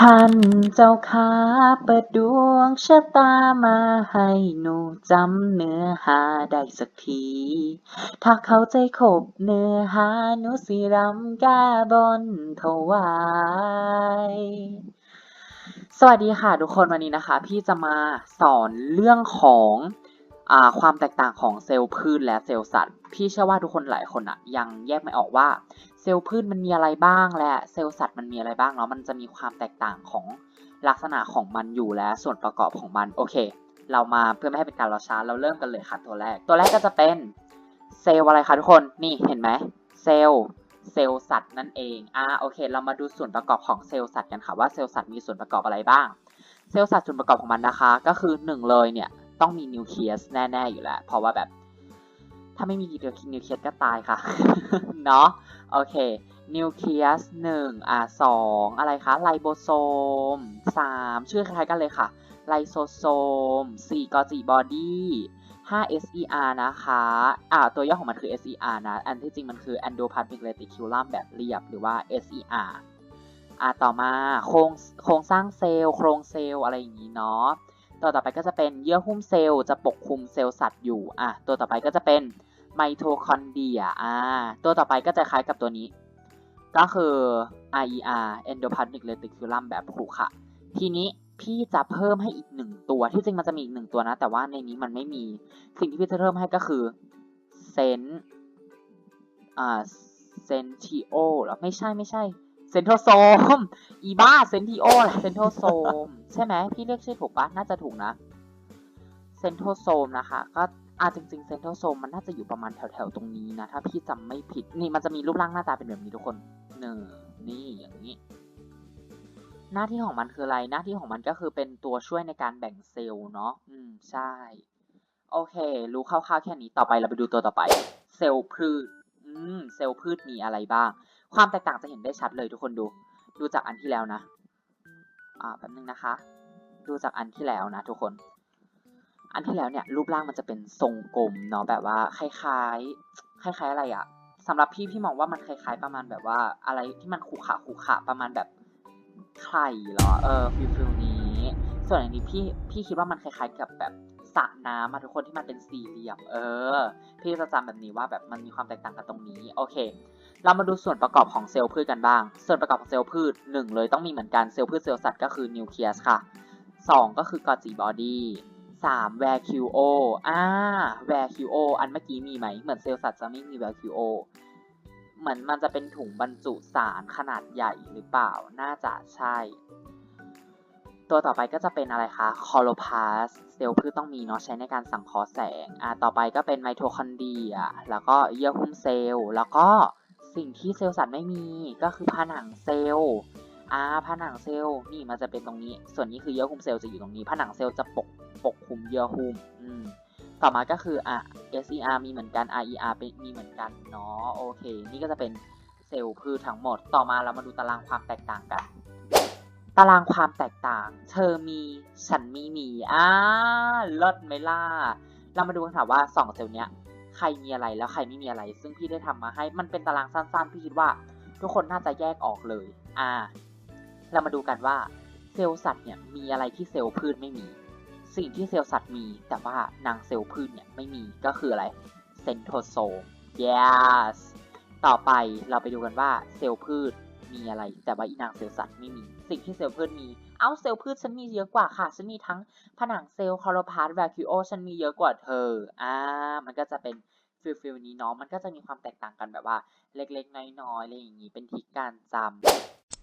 ท่านเจ้าขาเปิดดวงชะตามาให้หนูจำเนื้อหาได้สักที ถ้าเข้าใจครบเนื้อหาหนูสิรำแก้บนถวายสวัสดีค่ะทุกคนวันนี้นะคะ พี่จะมาสอนเรื่องของ ความแตกต่างของเซลล์พืชและเซลล์สัตว์ พี่เชื่อว่าทุกคนหลายคนอะยังแยกไม่ออกว่าเซลล์พืชมันมีอะไรบ้าง และเซลล์สัตว์มันมีอะไรบ้างเนาะมันจะมีความแตกต่างของลักษณะของมันอยู่และส่วนประกอบของมันโอเค เรามาเพื่อไม่ให้เป็นการรอช้าเราเริ่มกันเลยค่ะตัวแรก ตัวแรกก็จะเป็นเซลล์อะไรคะทุกคนนี่เห็นไหมเซลล์เซลล์สัตว์นั่นเองอ่าโอเค เรามาดูส่วนประกอบของเซลล์สัตว์กันค่ะว่าเซลล์สัตว์มีส่วนประกอบอะไรบ้าง เซลล์สัตว์ส่วนประกอบของมันนะคะ ก็คือหนึ่งเลยเนี่ย ต้องมีนิวเคลียสแน่ ๆ อยู่แล้ว เพราะว่าแบบ ถ้าไม่มีนิวเคลียสก็ตายค่ะ เนาะโอเค นิวเคลียสหนึ่งอะสองอะไรคะ ไลโบโซมสามชื่อคล้ายๆกันเลยค่ะ ไลโซโซมสี่กอจิบอดี้ห้า SER นะคะ อ่า ตัวย่อของมันคือ SER นะ อันที่จริงมันคือ endoplasmic reticulum แบบเรียบ หรือว่า SER อ่าต่อมาโครงโครงสร้างเซลล์ โครงเซลล์อะไรอย่างนี้เนาะ ตัวต่อไปก็จะเป็นเยื่อหุ้มเซลล์จะปกคลุมเซลล์สัตว์อยู่อะตัวต่อไปก็จะเป็นไมโทคอนเดรียอ่าตัวต่อไปก็จะคล้ายกับตัวนี้ ก็คือ RER endoplasmic reticulum แบบผูกค่ะทีนี้พี่จะเพิ่มให้อีกหนึ่งตัว ที่จริงมันจะมีอีกหนึ่งตัวนะ แต่ว่าในนี้มันไม่มี สิ่งที่พี่จะเพิ่มให้ก็คือเซนอ่าเซนทิโอหรอไม่ใช่ไม่ใช่ เซนโทโซม อีบ้าเซนทิโอแหละเซนโทโซม ใช่ไหมพี่เรียกชื่อถูกปะน่าจะถูกนะ เซนโทโซมนะคะ ก็อาจริงๆเซนโทโซมมันน่าจะอยู่ประมาณแถวๆตรงนี้นะ ถ้าพี่จำไม่ผิด นี่มันจะมีรูปร่างหน้าตาเป็นแบบนี้ทุกคนหนึ่งนี่อย่างนี้ หน้าที่ของมันคืออะไร หน้าที่ของมันก็คือเป็นตัวช่วยในการแบ่งเซลล์เนาะ อืม ใช่ โอเค รู้คร่าวๆแค่นี้ ต่อไปเราไปดูตัวต่อไป เซลล์พืช อืม เซลล์พืชมีอะไรบ้าง ความแตกต่างจะเห็นได้ชัดเลยทุกคนดู ดูจากอันที่แล้วนะ อ่าแป๊บนึงนะคะ ดูจากอันที่แล้วนะทุกคน อันที่แล้วเนี่ยรูปร่างมันจะเป็นทรงกลมเนาะแบบว่าคล้ายๆคล้ายๆอะไรอะสำหรับพี่พี่มองว่ามันคล้ายๆประมาณแบบว่า อะไรที่มันขรุขะขรุขะประมาณแบบไข่เหรอเออฟิลฟิลนี้ ส่วนอันนี้พี่พี่คิดว่ามันคล้ายๆกับแบบสระน้ำอะทุกคนที่มันเป็นสี่เหลี่ยม เออ พี่จะจำแบบนี้ว่าแบบมันมีความแตกต่างกันตรงนี้ โอเค เรามาดูส่วนประกอบของเซลล์พืชกันบ้าง ส่วนประกอบของเซลล์พืชหนึ่งเลยต้องมีเหมือนกันเซลล์พืชเซลล์สัตว์ก็คือนิวเคลียสค่ะสองก็คือกอจิบอดี้สามแวร์คิวโออ่าแวร์คิวโออันเมื่อกี้มีไหม เหมือนเซลล์สัตว์จะไม่มีแวร์คิวโอเหมือนมันจะเป็นถุงบรรจุสารขนาดใหญ่หรือเปล่า น่าจะใช่ ตัวต่อไปก็จะเป็นอะไรคะคอโลพาสเซลล์พืชต้องมีเนาะใช้ในการสังเคราะห์แสง อ่า ต่อไปก็เป็นไมโทคอนเดรีย แล้วก็เยื่อหุ้มเซลล์ แล้วก็ สิ่งที่เซลล์สัตว์ไม่มีก็คือผนังเซลล์อ่าผนังเซลล์นี่มันจะเป็นตรงนี้ ส่วนนี้คือเยื่อหุ้มเซลล์จะอยู่ตรงนี้ ผนังเซลล์จะปกปกคลุมเยื่อหุ้มอืมต่อมาก็คืออะ SER มีเหมือนกัน RER เป็นมีเหมือนกันเนาะโอเค นี่ก็จะเป็นเซลล์พืชทั้งหมด ต่อมาเรามาดูตารางความแตกต่างกัน ตารางความแตกต่าง เธอมีฉันมีมีอ่าเลิศไหมล่ะเรามาดูกันค่ะว่าสองเซลล์เนี้ย ใครมีอะไรแล้วใครไม่มีอะไร ซึ่งพี่ได้ทำมาให้มันเป็นตารางสั้น ๆ พี่คิดว่า ทุกคนน่าจะแยกออกเลย อ่า เรามาดูกันว่าเซลล์สัตว์เนี่ยมีอะไรที่เซลล์พืชไม่มี สิ่งที่เซลล์สัตว์มี แต่ว่านางเซลล์พืชเนี่ยไม่มีก็คืออะไรเซนโทโซม yes ต่อไปเราไปดูกันว่าเซลล์พืชมีอะไร แต่ว่าอีนางเซลล์สัตว์ไม่มี สิ่งที่เซลล์พืชมี เอาเซลล์พืชฉันมีเยอะกว่าค่ะ ฉันมีทั้งผนังเซลล์คอโลพาสแวคิโอฉันมีเยอะกว่าเธอ อ่า มันก็จะเป็นฟิลฟิลนี้เนาะ มันก็จะมีความแตกต่างกันแบบว่า เล็กๆ น้อยๆ อะไรอย่างนี้ เป็นทิศการจำ